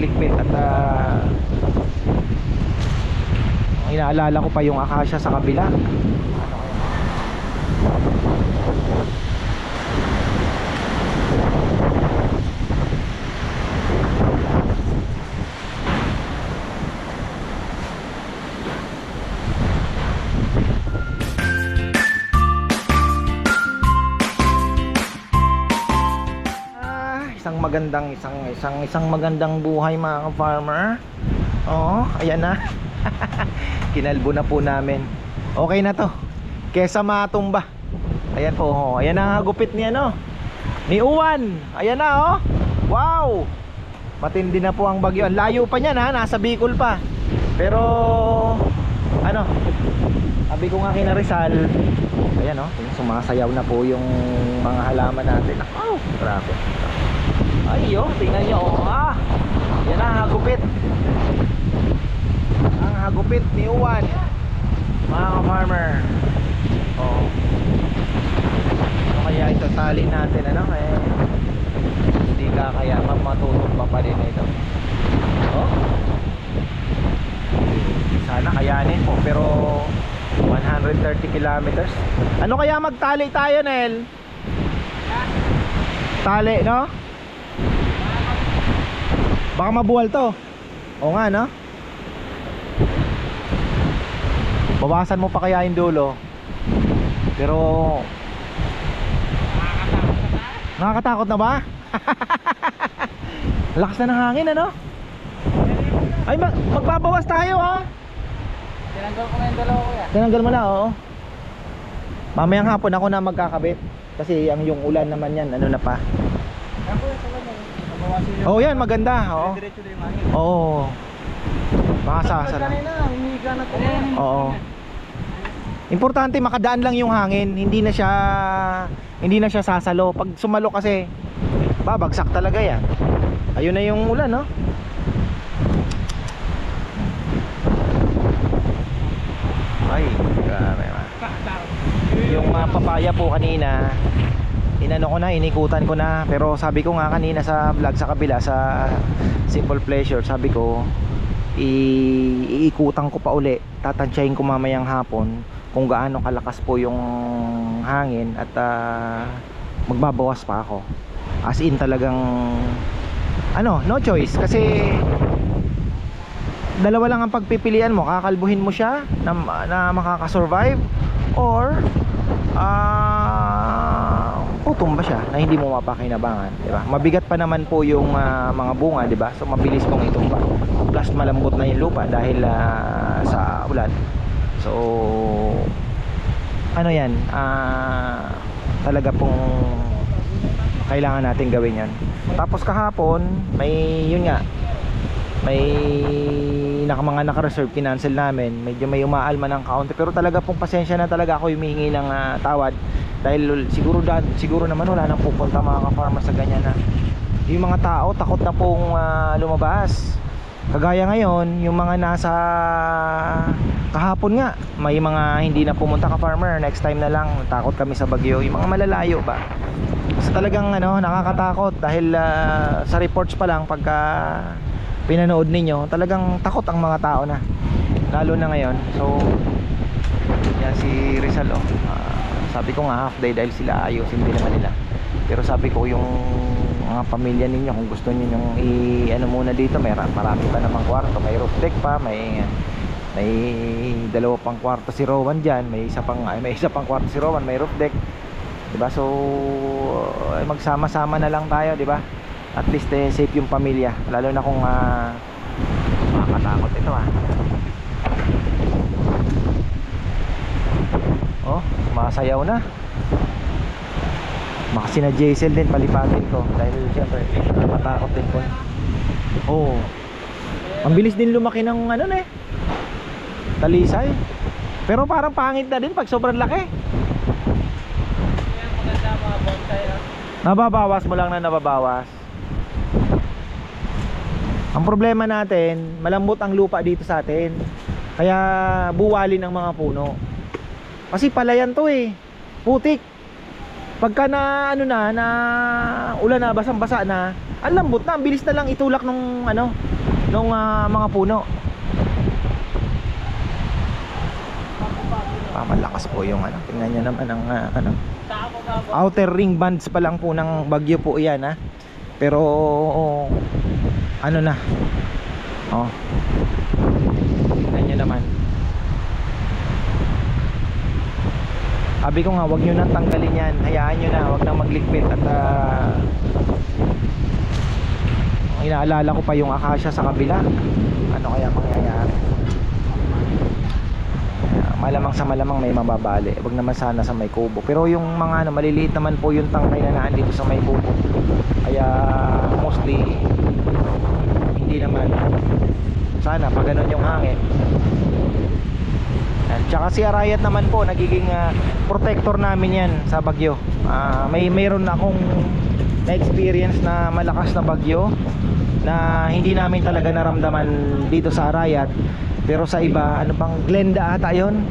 magligpit at ah, inaalala ko pa yung akasya sa kabila. Ano kaya? Magandang isang isang isang magandang buhay mga farmer. Oo, ayan na. Kinalbo na po namin. Okay na to. Kesa matumba. Ayan po, oh. ayan na ang gupit ni ano. Ni Uwan. Ayan na oh. Wow. Matindi na po ang bagyo. Ang layo pa niyan ha, nasa Bicol pa. Pero ano? Sabi ko nga kina Rizal, ayan oh, sumasayaw na po yung mga halaman natin. Oh, grabe. Ay, oh, tingnan nyo, oh, ah. Yan ang hagupit. Ang hagupit ni Uwan. Mga farmer. Oh. Ano kaya ito tali natin, ano? Eh, hindi ka kaya ma- matutumba pa rin ito. Oh. Sana kayanin po, pero 130 kilometers. Ano kaya magtali tayo, Nel? Tali, no? Baka mabuwal to. O nga, no? Bawasan mo pa kaya yung dulo. Pero Nakakatakot na ba? Lakas na ng hangin, ano? Ay, mag magbabawas tayo, ha? Tinanggal ko na yung dalawa ko yan. Tinanggal mo na, oo. Mamayang hapon ako na magkakabit. Kasi ang yung ulan naman yan, ano na pa. Ako yung Oo, yan, maganda, oo. Diretso. Oo. Baka sasara. kanina, umiga na. Oo. Importante makadaan lang yung hangin, hindi na siya hindi na siya sasalo. Pag sumalo kasi babagsak talaga 'yan. Ayun na yung ulan, no? Ay, grabe. Yung uh, papaya po kanina, inano ko na, inikutan ko na. Pero sabi ko nga kanina sa vlog sa kabila sa Simple Pleasure, sabi ko iikutan ko pa uli. Tatansyahin ko mamayang hapon kung gaano kalakas po yung hangin at ah, magbabawas pa ako. As in talagang ano, no choice kasi dalawa lang ang pagpipilian mo, kakalbuhin mo siya na, na makakasurvive or ah tutumba siya na hindi mo mapakinabangan, di ba? Mabigat pa naman po yung ah, mga bunga, di ba? So mabilis pong itumba. Plus malambot na yung lupa dahil ah, sa ulan. So ano 'yan? Ah talaga pong kailangan natin gawin 'yan. Tapos kahapon, may yun nga, may naka mga naka-reserve kinancel namin medyo may umaalma ng kaunti. Pero talaga pong pasensya na talaga ako humihingi ng ah, tawad. Dahil siguro da, siguro naman wala nang pupunta mga ka-farmers sa ganyan na. Yung mga tao takot na pong ah, lumabas. Kagaya ngayon yung mga nasa kahapon nga may mga hindi na pumunta ka-farmer. Next time na lang takot kami sa bagyo. Yung mga malalayo ba? So talagang ano nakakatakot. Dahil ah, sa reports pa lang pagka pinanood ninyo talagang takot ang mga tao na. Lalo na ngayon. So yan si Rizal oh. Ah, sabi ko nga half day dahil sila ayusin din naman nila. Pero sabi ko yung mga pamilya ninyo kung gusto niyo yung i ano muna dito may ra- marami pa namang kwarto. May roof deck pa may may dalawa pang kwarto si Rowan diyan may isa pang ay, may isa pang kwarto si Rowan may roof deck. 'di ba so magsama-sama na lang tayo 'di ba at least eh, safe yung pamilya. Lalo na kung ah, makakatakot ito ah. Oh masayaw na. Baka sina Jaisel din palipatin ko. Dahil syempre nakatakot din ko oh. Ang bilis din lumaki ng ano na eh talisay. Pero parang pangit na din pag sobrang laki. Nababawas mo lang na nababawas ang problema natin malambot ang lupa dito sa atin kaya buwalin ang mga puno kasi palayan to eh putik pagka na ano na na ulan na basang basa na Ang lambot na, ang bilis na lang itulak nung ano, nung ah, mga puno. Pamalakas po yung ano. Tingnan niyo naman ang ah, ano. Outer ring bands pa lang po ng bagyo po 'yan ha. Pero ano na. Oh. Tingnan niyo naman. Sabi ko nga, wag nyo nang tanggalin yan. Hayaan nyo na, wag nang magligpit at ah, ang inaalala ko pa yung akasya sa kabila. Ano kaya mangyayari? Kaya malamang sa malamang may mababali. Wag naman sana sa may kubo. Pero yung mga ano, maliliit naman po yung tangkay na naan dito sa may kubo. Kaya mostly hindi naman sana pag ganun yung hangin Yan. Tsaka si Arayat naman po nagiging ah, protector namin yan sa bagyo. Ah, may mayroon akong na-experience na malakas na bagyo na hindi namin talaga naramdaman dito sa Arayat. Pero sa iba, ano bang Glenda ata 'yon?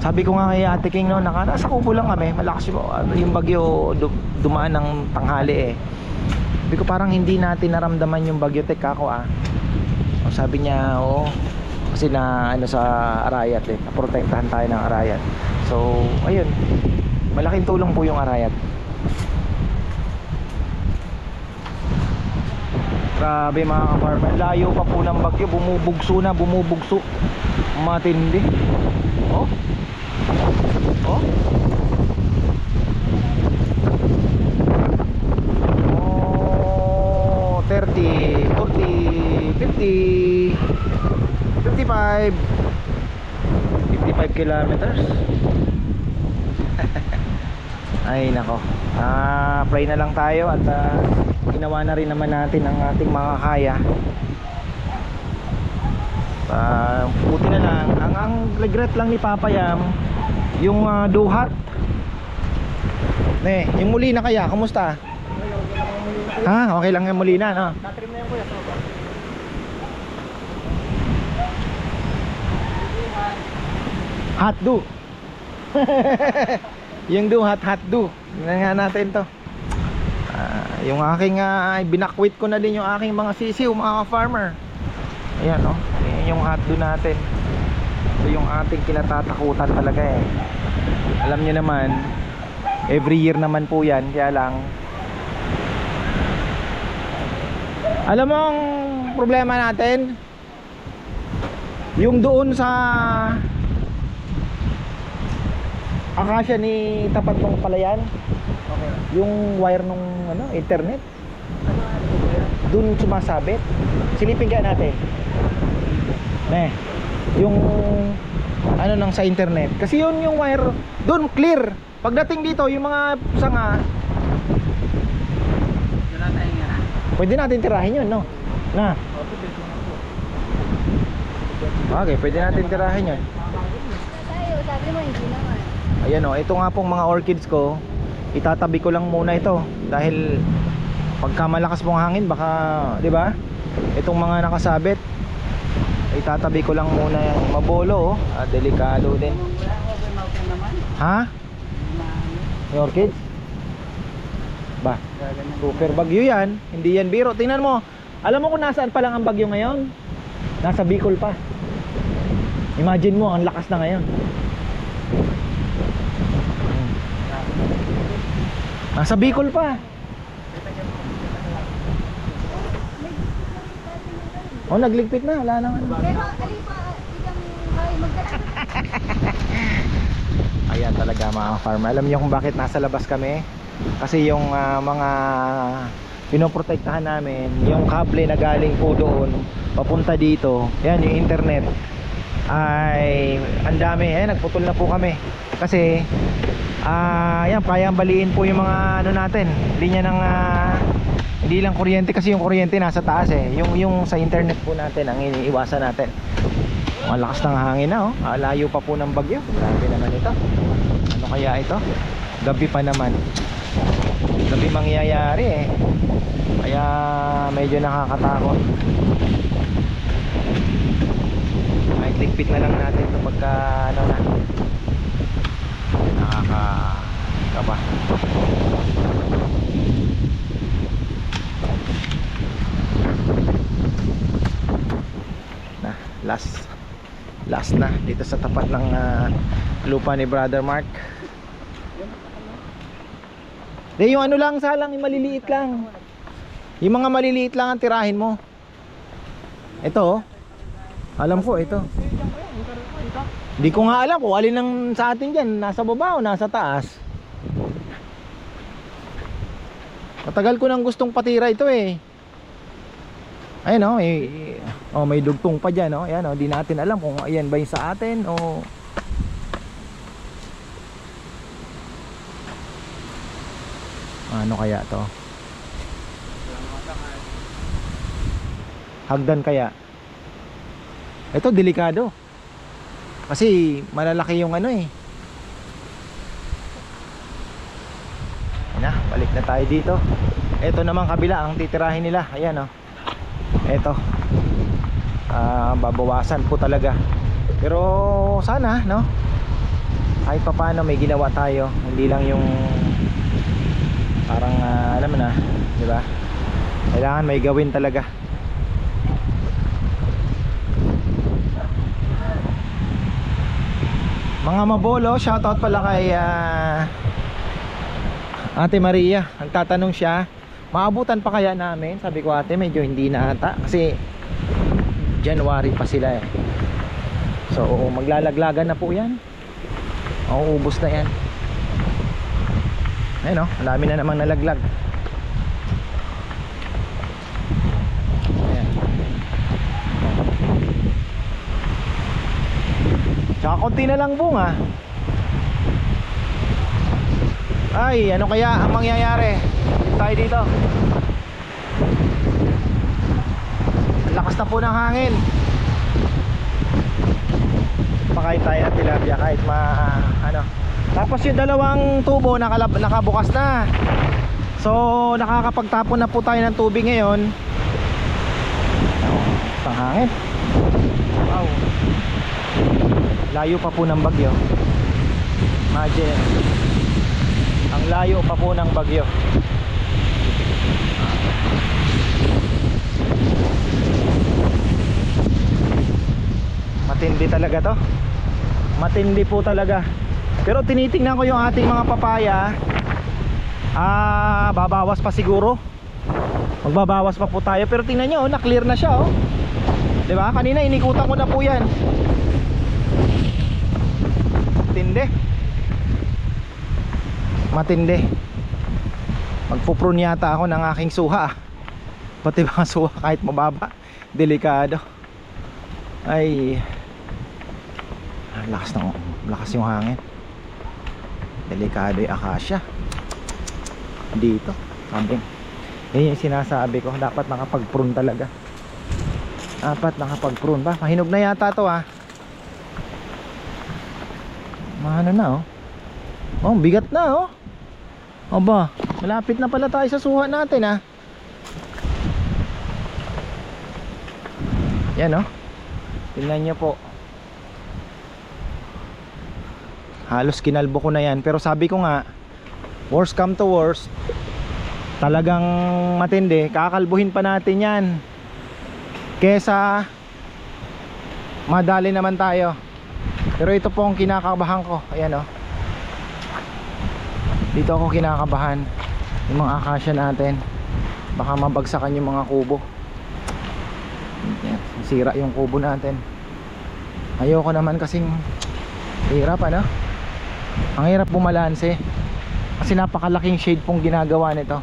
Sabi ko nga kay Ate King no, naka, nasa kubo lang kami, malakas yung, ano, yung bagyo du- dumaan ng tanghali eh. Sabi ko parang hindi natin naramdaman yung bagyo tek ako ah. O, sabi niya, oo. Kasi na ano sa Arayat eh, naprotektahan tayo ng Arayat. So, ayun. Malaking tulong po yung Arayat. Grabe mga ka-farmer. Layo pa po ng bagyo, bumubugso na, bumubugso. Matindi. Oh. Oh. Oh, 30, 40, 50, 55 55 kilometers. Ay nako. Ah, pray na lang tayo at ah, ginawa na rin naman natin ang ating mga kaya. Ah, buti na lang. Ang, ang regret lang ni Papa yung uh, duhat. Ne yung muli na kaya kumusta ha okay lang yung muli na no Natrim na yan kuya. baba. Hot do. yung do hot hot do. Tingnan nga natin to. Ah, yung aking uh, binakwit ko na din yung aking mga sisiw, mga farmer. Ayan oh. Ayan yung hot do natin. Ito yung ating kinatatakutan talaga eh. Alam niyo naman, every year naman po 'yan, kaya lang Alam mo ang problema natin? Yung doon sa akasya ni tapat ng palayan? Okay. yung wire nung ano internet? Dun sumasabit silipin kaya natin. Ne yung ano nang sa internet. Kasi yun yung wire dun clear. Pagdating dito yung mga sanga Doon na tayo nga. Pwede natin tirahin yun no na Okay, pwede natin tirahin yun. Ayan o, ito nga pong mga orchids ko Itatabi ko lang muna ito Dahil Pagka malakas pong hangin baka di ba? Itong mga nakasabit Itatabi ko lang muna yan Mabolo oh ah, Delikado din? Ha? Yung orchids? Ba? Super bagyo yan Hindi yan biro Tingnan mo Alam mo kung nasaan pa lang ang bagyo ngayon? Nasa Bicol pa Imagine mo ang lakas na ngayon Nasa Bicol pa Oh, nagligpit na, wala nang ano. Pero alin pa, ilang ay magdala. Ayan talaga mga farmer. Alam niyo kung bakit nasa labas kami? Kasi yung ah, mga pinoprotektahan namin, yung kable na galing po doon papunta dito. Yan yung internet ay ang dami. Eh nagputol na po kami. Kasi ah yan kayang baliin po yung mga ano natin. Linya ng ah, hindi lang kuryente kasi yung kuryente nasa taas eh. Yung yung sa internet po natin ang iniiwasan natin. Malakas ng hangin na oh. Ah, layo pa po ng bagyo. Grabe naman ito. Ano kaya ito? Gabi pa naman gabi mangyayari eh. Kaya medyo nakakatakot. Ay clickpit na lang natin ito pagka ano na. Nakakakaba. Na last. Last na dito sa tapat ng uh, lupa ni brother Mark. De, yung ano lang salang, yung maliliit lang. Yung mga maliliit lang ang tirahin mo. Ito oh. Alam ko ito. Hindi ko nga alam kung alin ang sa atin dyan. Nasa baba o nasa taas. Matagal ko nang gustong patira ito eh. Ayun oh, may, oh, may dugtong pa dyan oh. Ayan oh, di natin alam kung ayan ba yung sa atin o ano kaya to? Hagdan kaya? Ito delikado. Kasi malalaki yung ano eh. Na, balik na tayo dito. Ito naman kabila ang titirahin nila. Ayan oh. Ito. Ah, babawasan po talaga. Pero sana, no? Kahit papaano may ginawa tayo. Hindi lang yung parang ah, alam mo na, 'di ba? Kailangan may gawin talaga. Mga mabolo, shoutout pala kay ah, Ate Maria. Nagtatanong siya, maabutan pa kaya namin? Sabi ko ate, medyo hindi na ata kasi January pa sila eh. So, maglalaglagan na po 'yan. Mauubos na 'yan. Ayun oh, ang dami na namang nalaglag. Ayan. Tsaka konti na lang bunga. Ay, ano kaya ang mangyayari? Tayo dito. Lakas na po ng hangin. Pakain tayo ng tilapia kahit ma ano. Tapos yung dalawang tubo nakalab, nakabukas na. So, nakakapagtapon na po tayo ng tubig ngayon. Ang hangin. Wow. Layo pa po ng bagyo. Imagine. Ang layo pa po ng bagyo. Matindi talaga to. Matindi po talaga. Pero tinitingnan ko yung ating mga papaya. Ah, babawas pa siguro. Magbabawas pa po tayo. Pero tingnan nyo, oh, na-clear na siya, oh. ba? Kanina inikutan ko na po 'yan. Matindi. Matindi. Magpuprune yata ako ng aking suha. Pati mga suha kahit mababa, delikado. Ay. Lakas ng lakas yung hangin. Delikado yung akasya. Dito, kambing. Yan yung sinasabi ko, dapat nakapag-prune talaga. Dapat nakapag-prune ba? Mahinog na yata to ah. Mahano na oh. Oh, bigat na oh. Aba, malapit na pala tayo sa suha natin ah. Yan oh. Tingnan nyo po. Halos kinalbo ko na yan. Pero sabi ko nga, worst come to worst, talagang matindi, kakalbuhin pa natin yan. Kesa madali naman tayo. Pero ito po ang kinakabahan ko. Ayan oh. Dito ako kinakabahan. Yung mga akasya natin. Baka mabagsakan yung mga kubo. Yan, sira yung kubo natin. Ayoko naman kasing hirap ano. Ang hirap bumalanse. Kasi napakalaking shade pong ginagawa nito.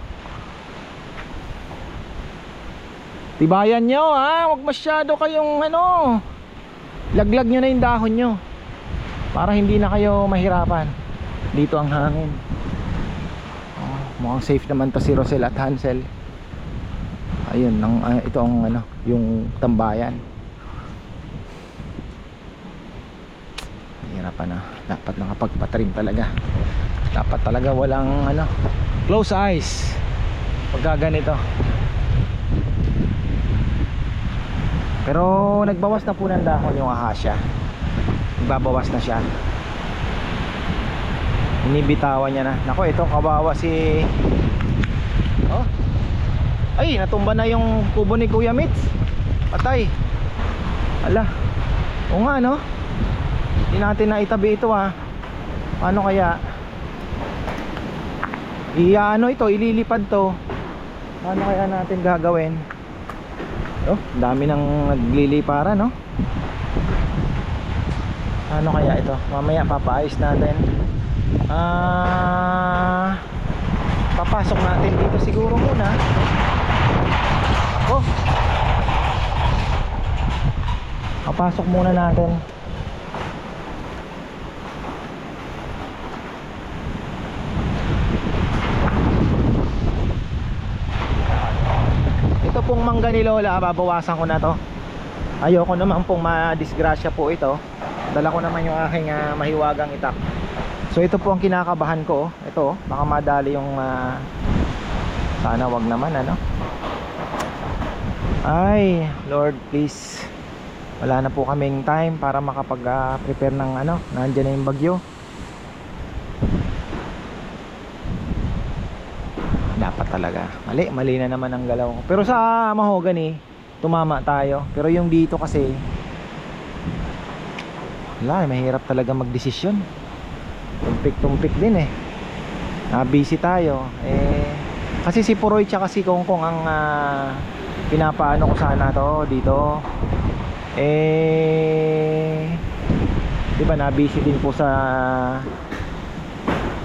Tibayan nyo ha, wag masyado kayong ano. Laglag nyo na yung dahon nyo. Para hindi na kayo mahirapan. Dito ang hangin. Oh, mukhang safe naman to si Rosel at Hansel. Ayun, ang, ah, ito ang ano, yung tambayan. Hirapan na. Dapat nakapagpatrim talaga. Dapat talaga walang ano, close eyes. Pagka ganito. Pero nagbawas na po ng dahon yung ahasya. Nagbabawas na siya. Inibitawan niya na. Nako, ito kawawa si Oh. Ay, natumba na yung kubo ni Kuya Mitz. Patay. Ala. Oo nga no Hindi natin na itabi ito ah. Ano kaya? Iya ano ito ililipad to. Ano kaya natin gagawin? Oh, dami nang naglilipara no? Ano kaya ito? Mamaya papaayos natin. Ah Papasok natin dito siguro muna. Ako Papasok muna natin. Ito ni Lola, babawasan ko na to. Ayoko naman pong madisgrasya po ito. Dala ko naman yung aking ah, mahiwagang itak. So ito po ang kinakabahan ko. Ito, baka madali yung ah, sana wag naman ano. Ay, Lord please wala na po kaming time para makapag-prepare ng ano, nandiyan na yung bagyo. Dapat talaga. Mali, mali na naman ang galaw ko. Pero sa mahogany, tumama tayo. Pero yung dito kasi, wala, mahirap talaga magdesisyon. Tumpik-tumpik din eh. Na busy tayo. Eh, kasi si Puroy tsaka si Kongkong ang ah, pinapaano ko sana to dito eh di ba na busy din po sa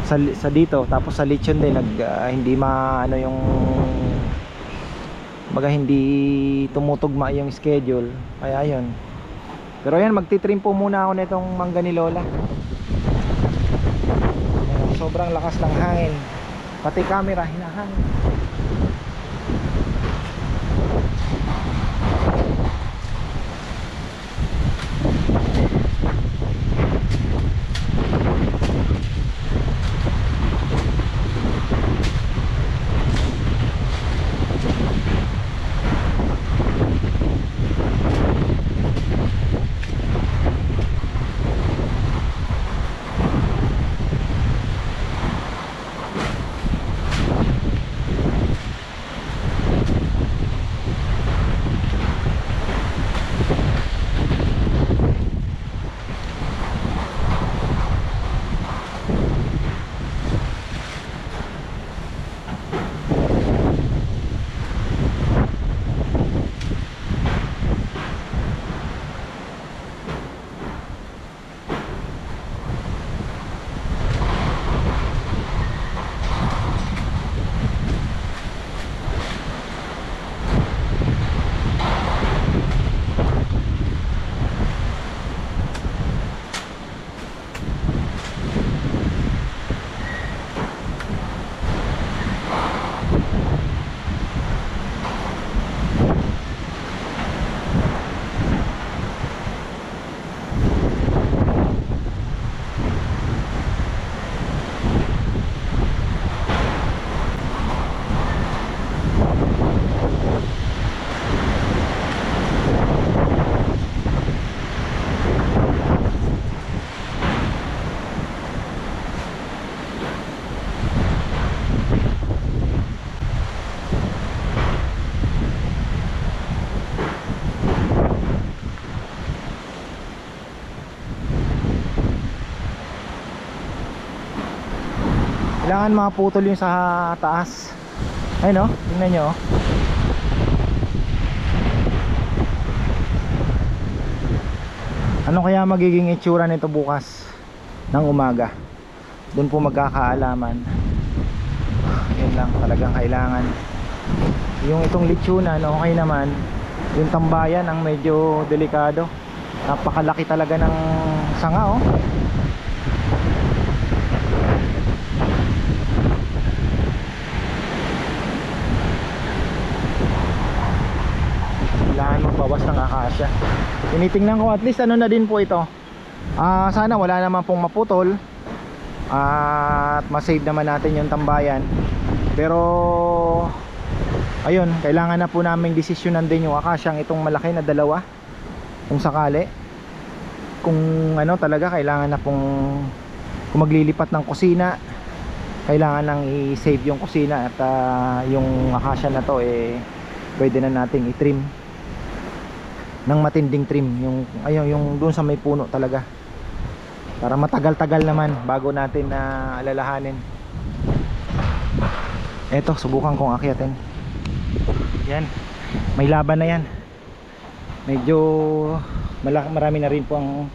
sa, sa dito. Tapos sa lechon din nag ah, hindi maano yung baga hindi tumutugma yung schedule. Kaya yun. Pero yan magtitrim po muna ako nitong mangga ni Lola. Ayan, sobrang lakas ng hangin. Pati camera hinahangin Kailangan maputol yung sa taas. Ayun no, tingnan nyo. oh. Ano kaya magiging itsura nito bukas ng umaga? Doon po magkakaalaman. Yun lang talagang kailangan. Yung itong litsunan, okay naman. Yung tambayan ang medyo delikado. Napakalaki talaga ng sanga oh. kailangan magbawas ng akasya tinitingnan ko at least ano na din po ito. Ah sana wala naman pong maputol. At masave naman natin yung tambayan. Pero ayun kailangan na po namin desisyonan din yung akasyang itong malaki na dalawa. Kung sakali. Kung ano talaga kailangan na pong kung maglilipat ng kusina kailangan nang i-save yung kusina at ah, yung akasya na to eh pwede na nating i-trim ng matinding trim. Yung ayun yung doon sa may puno talaga. Para matagal-tagal naman bago natin na alalahanin. Eto subukan kong akyatin. Yan. May laban na yan. Medyo malaki, marami na rin po ang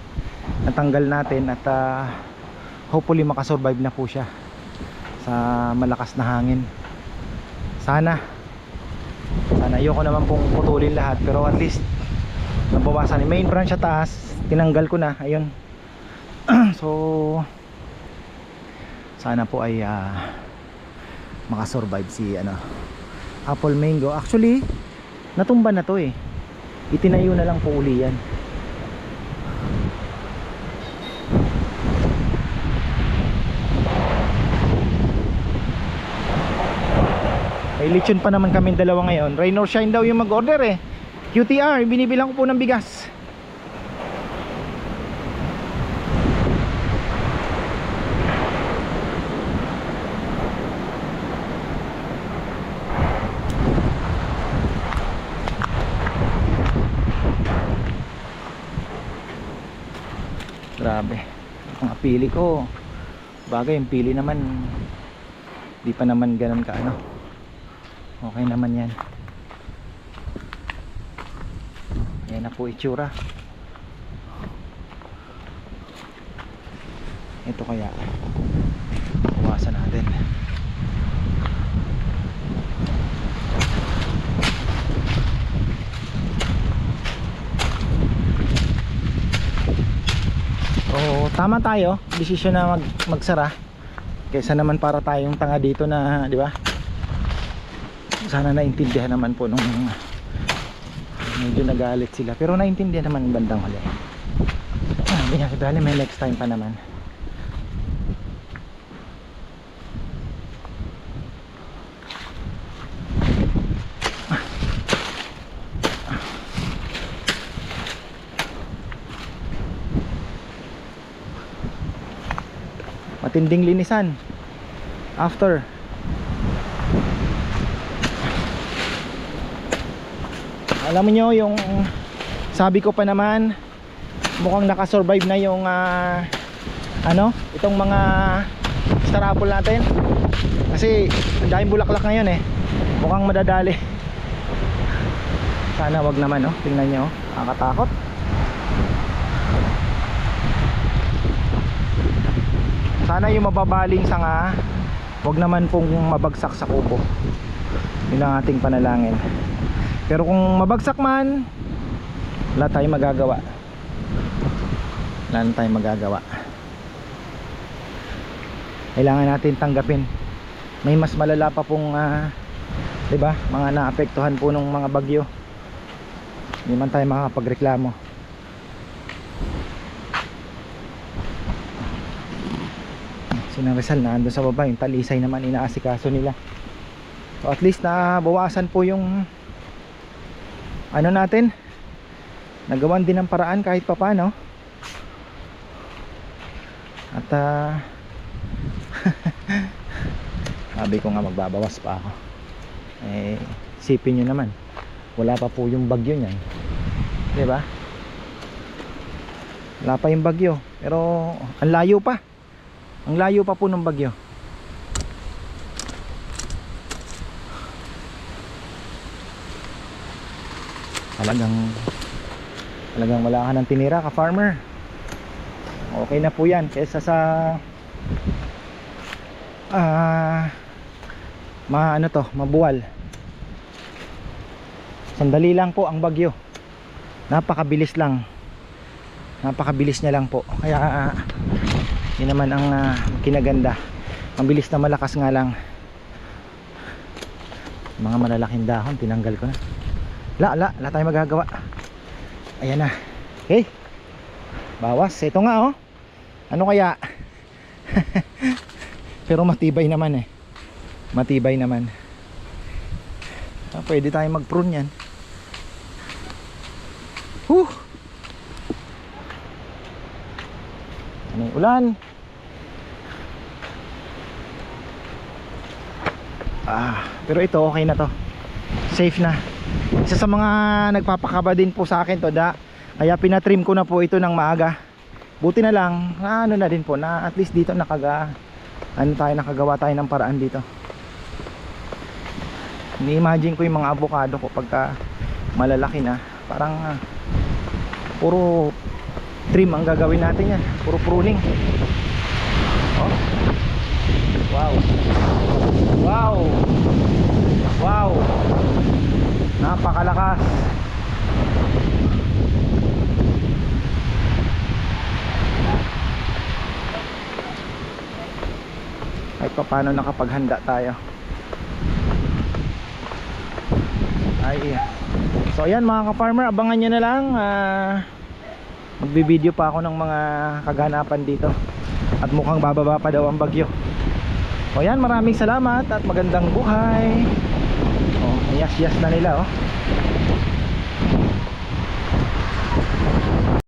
natanggal natin at ah, hopefully makasurvive na po siya sa malakas na hangin. Sana. Sana ayoko naman pong putulin lahat pero at least nabawasan yung main branch sa taas. Tinanggal ko na. Ayun. So sana po ay ah, makasurvive si ano apple mango. Actually natumba na to eh. Itinayo na lang po uli yan. May lechon pa naman kami dalawa ngayon. Rain or shine daw yung mag-order eh QTR binibilang ko po ng bigas Grabe. Ang pili ko. Bagay, yung pili naman di pa naman ganun ka ano. Okay naman yan. Na po itsura. Ito kaya. Bawasan natin. Oo, tama tayo. Desisyon na mag magsara. Kaysa naman para tayong tanga dito na, di ba? Sana naintindihan naman po nung medyo nagalit sila. Pero naintindihan naman bandang huli. Ah, binakibali may next time pa naman. matinding linisan after alam nyo yung sabi ko pa naman mukhang nakasurvive na yung ah, ano itong mga star natin. Kasi ang daming bulaklak ngayon eh. Mukhang madadali. Sana wag naman oh. Tingnan nyo oh. Sana yung mababaling sanga wag naman pong mabagsak sa kubo. Yun ang ating panalangin pero kung mabagsak man wala tayong magagawa. Wala tayong magagawa. Kailangan natin tanggapin. May mas malala pa pong ah, 'di ba? Mga naapektuhan po ng mga bagyo. Hindi man tayo makakapagreklamo. Sinang Rizal na andun sa baba. Yung talisay naman inaasikaso nila. So at least na bawasan po yung ano natin? Nagawan din ng paraan kahit pa paano at ah sabi ko nga magbabawas pa ako. Eh sipin nyo naman wala pa po yung bagyo niyan. 'di ba? Wala pa yung bagyo pero ang layo pa. Ang layo pa po ng bagyo. Talagang talagang wala ka ng tinira ka farmer. Okay na po 'yan kaysa sa ah ma ano to, mabuwal. Sandali lang po ang bagyo. Napakabilis lang. Napakabilis niya lang po. Kaya ah, yun naman ang ah, kinaganda mabilis na malakas nga lang mga malalaking dahon tinanggal ko na la la la tayo magagawa. Ayan na. Okay. Bawas. Ito nga oh. Ano kaya? Pero matibay naman eh. Matibay naman. Ah, pwede tayo mag prune yan. Whew. Ano ulan? Ah, pero ito okay na to. Safe na. Isa sa mga nagpapakaba din po sa akin to da. Kaya pinatrim ko na po ito ng maaga. Buti na lang na ano na din po na at least dito nakaga ano tayo nakagawa tayo ng paraan dito. Ni-imagine ko yung mga avocado ko pagka malalaki na. Parang ah, puro trim ang gagawin natin yan. Puro pruning. Oh. wow. Wow. Wow napakalakas. Kahit pa paano nakapaghanda tayo? Ay so ayan mga ka-farmer abangan nyo na lang. Ah, magbibideo pa ako ng mga kaganapan dito. At mukhang bababa pa daw ang bagyo. O yan maraming salamat at magandang buhay oh, yas yas na nila oh